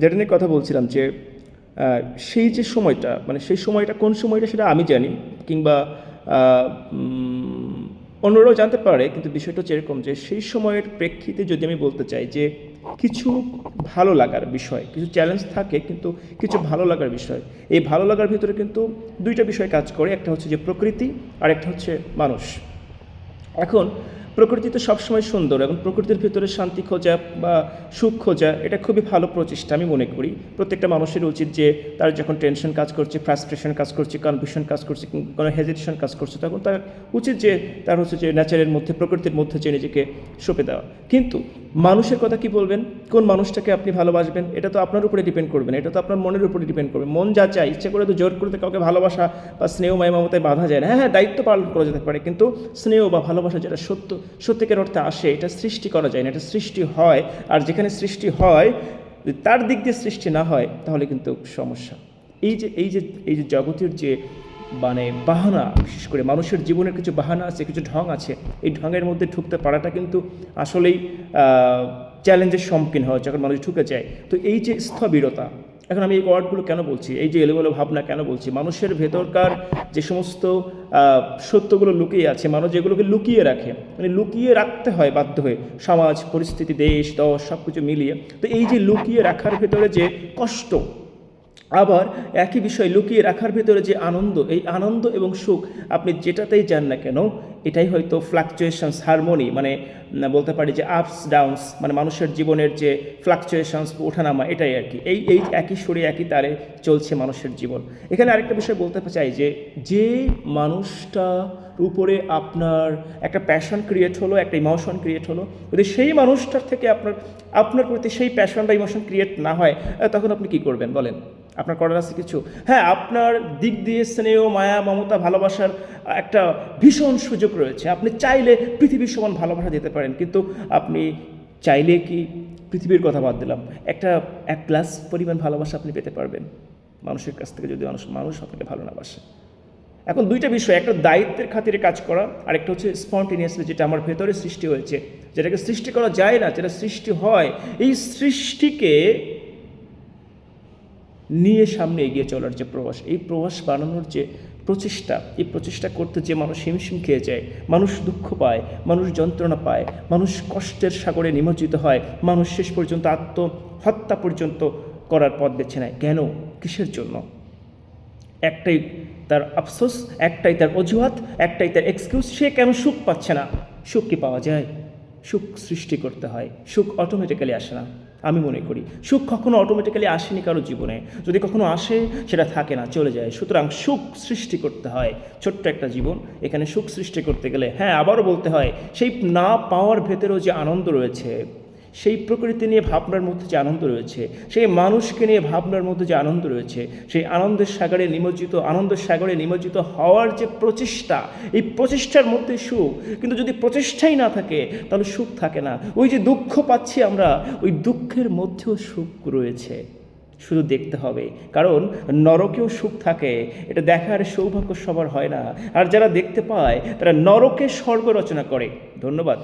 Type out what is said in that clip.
যেটা নিয়ে কথা বলছিলাম যে সেই যে সময়টা মানে সেই সময়টা কোন সময়টা সেটা আমি জানি, কিংবা অন্যরাও জানতে পারে, কিন্তু বিষয়টা হচ্ছে এরকম যে সেই সময়ের প্রেক্ষিতে যদি আমি বলতে চাই যে কিছু ভালো লাগার বিষয়, কিছু চ্যালেঞ্জ থাকে, কিন্তু কিছু ভালো লাগার বিষয়, এই ভালো লাগার ভিতরে কিন্তু দুইটা বিষয় কাজ করে, একটা হচ্ছে যে প্রকৃতি আর একটা হচ্ছে মানুষ। এখন প্রকৃতি তো সবসময় সুন্দর এবং প্রকৃতির ভিতরে শান্তি খোঁজা বা সুখ খোঁজা, এটা খুবই ভালো প্রচেষ্টা আমি মনে করি। প্রত্যেকটা মানুষের উচিত যে তার যখন টেনশন কাজ করছে ফ্রাস্ট্রেশন কাজ করছে কনফিউশন কাজ করছে কোনো হেজিটেশন কাজ করছে, তখন তার উচিত যে তার হচ্ছে যে ন্যাচারের মধ্যে, প্রকৃতির মধ্যে যে নিজেকে সঁপে দেওয়া। কিন্তু মানুষের কথা কি বলবেন? কোন মানুষটাকে আপনি ভালোবাসবেন? এটা তো আপনার উপরে ডিপেন্ড করবেন এটা তো আপনার মনের উপরে ডিপেন্ড করবে। মন যা চায়, ইচ্ছে করে তো জোর করতে কাউকে ভালোবাসা বা স্নেহ মায় মমতায় বাধা যায় না। হ্যাঁ হ্যাঁ দায়িত্ব পালন করা যেতে পারে, কিন্তু স্নেহ বা ভালোবাসা যেটা সত্য সত্যিকার অর্থে আসে, এটা সৃষ্টি করা যায় না, এটা সৃষ্টি হয়, আর যেখানে সৃষ্টি হয়, তার দিক দিয়ে সৃষ্টি না হয়, তাহলে কিন্তু সমস্যা। এই যে এই যে এই যে জগতের যে মানে বাহানা, বিশেষ করে মানুষের জীবনের কিছু বাহানা আছে, কিছু ঢং আছে, এই ঢঙের মধ্যে ঢুকতে পারাটা কিন্তু আসলেই চ্যালেঞ্জের সম্মুখীন হয়, যখন মানুষ ঢুকে যায়। তো এই যে স্থবিরতা এখন আমি এই ওয়ার্ডগুলো কেন বলছি? এই যে এলোমেলো ভাবনা কেন বলছি? মানুষের ভেতরকার যে সমস্ত সত্যগুলো লুকিয়ে আছে, মানুষ যেগুলোকে লুকিয়ে রাখে মানে লুকিয়ে রাখতে হয় বাধ্য হয়ে, সমাজ, পরিস্থিতি, দেশ, দশ সব কিছু মিলিয়ে। তো এই যে লুকিয়ে রাখার ভেতরে যে কষ্ট আবার একই বিষয় লুকিয়ে রাখার ভেতরে যে আনন্দ, এই আনন্দ এবং সুখ আপনি যেটাতেই যান না কেন, এটাই হয়তো ফ্লাকচুয়েশনস হারমোনি মানে বলতে পারি যে আপস ডাউনস মানে মানুষের জীবনের যে ফ্লাকচুয়েশনস ওঠানামা, এটাই আর কি। এই এই একই সুরে, একই তারে চলছে মানুষের জীবন। এখানে আরেকটা বিষয় বলতে চাই যে যে মানুষটা উপরে আপনার একটা প্যাশন ক্রিয়েট হলো, একটা ইমোশন ক্রিয়েট হলো, যদি সেই মানুষটার থেকে আপনার আপনার প্রতি সেই প্যাশন বা ইমোশন ক্রিয়েট না হয় তখন আপনি কি করবেন? বলেন। আপনার করার আছে কিছু? হ্যাঁ আপনার দিক দিয়ে স্নেহ, মায়া, মমতা, ভালোবাসার একটা ভীষণ সুযোগ রয়েছে। আপনি চাইলে পৃথিবীর সমান ভালোবাসা দিতে পারেন, কিন্তু আপনি চাইলে কি পৃথিবীর কথা বাদ দিলাম? একটা, এক গ্লাস পরিমাণ ভালোবাসা আপনি পেতে পারবেন। মানুষের কাছ থেকে যদি মানুষ মানুষ আপনাকে ভালো না বাসে। এখন দুইটা বিষয়, একটা দায়িত্বের খাতিরে কাজ করা, আর একটা হচ্ছে স্পন্টেনিয়াসলি যেটা আমার ভেতরে সৃষ্টি হয়েছে। যেটাকে সৃষ্টি করা যায় না, যেটা সৃষ্টি হয়, এই সৃষ্টিকে নিয়ে সামনে এগিয়ে চলার যে প্রবাস এই প্রবাস বানানোর যে প্রচেষ্টা, এই প্রচেষ্টা করতে যে মানুষ হিমশিম খেয়ে যায়, মানুষ দুঃখ পায়, মানুষ যন্ত্রণা পায়, মানুষ কষ্টের সাগরে নিমজ্জিত হয়, মানুষ শেষ পর্যন্ত আত্মহত্যা পর্যন্ত করার পথ বেছে নেয়। কেন? কিসের জন্য? একটাই তার আফসোস, একটাই তার অজুহাত, একটাই তার এক্সকিউজ সে কেন সুখ পাচ্ছে না? সুখ কি পাওয়া যায়? সুখ সৃষ্টি করতে হয়, সুখ অটোমেটিক্যালি আসে না। আমি মনে করি। সুখ কখনো অটোমেটিক্যালি আসেনি কারও জীবনে। যদি কখনো আসে, সেটা থাকে না, চলে যায়। সুতরাং সুখ সৃষ্টি করতে হয়। ছোট্ট একটা জীবন। এখানে সুখ সৃষ্টি করতে গেলে হ্যাঁ আবারও বলতে হয়, সেই না পাওয়ার ভেতরেও যে আনন্দ রয়েছে সেই প্রকৃতি নিয়ে ভাবনার মধ্যে যে আনন্দ রয়েছে, সেই মানুষকে নিয়ে ভাবনার মধ্যে যে আনন্দ রয়েছে, সেই আনন্দের সাগরে নিমজ্জিত, আনন্দের সাগরে নিমজ্জিত হওয়ার যে প্রচেষ্টা, এই প্রচেষ্টার মধ্যে সুখ। কিন্তু যদি প্রচেষ্টাই না থাকে, তাহলে সুখ থাকে না। ওই যে দুঃখ পাচ্ছি আমরা, ওই দুঃখের মধ্যেও সুখ রয়েছে। শুধু দেখতে হবে। কারণ নরকেও সুখ থাকে, এটা দেখার সৌভাগ্য সবার হয় না। আর যারা দেখতে পায়, তারা নরকে স্বর্গ রচনা করে। ধন্যবাদ।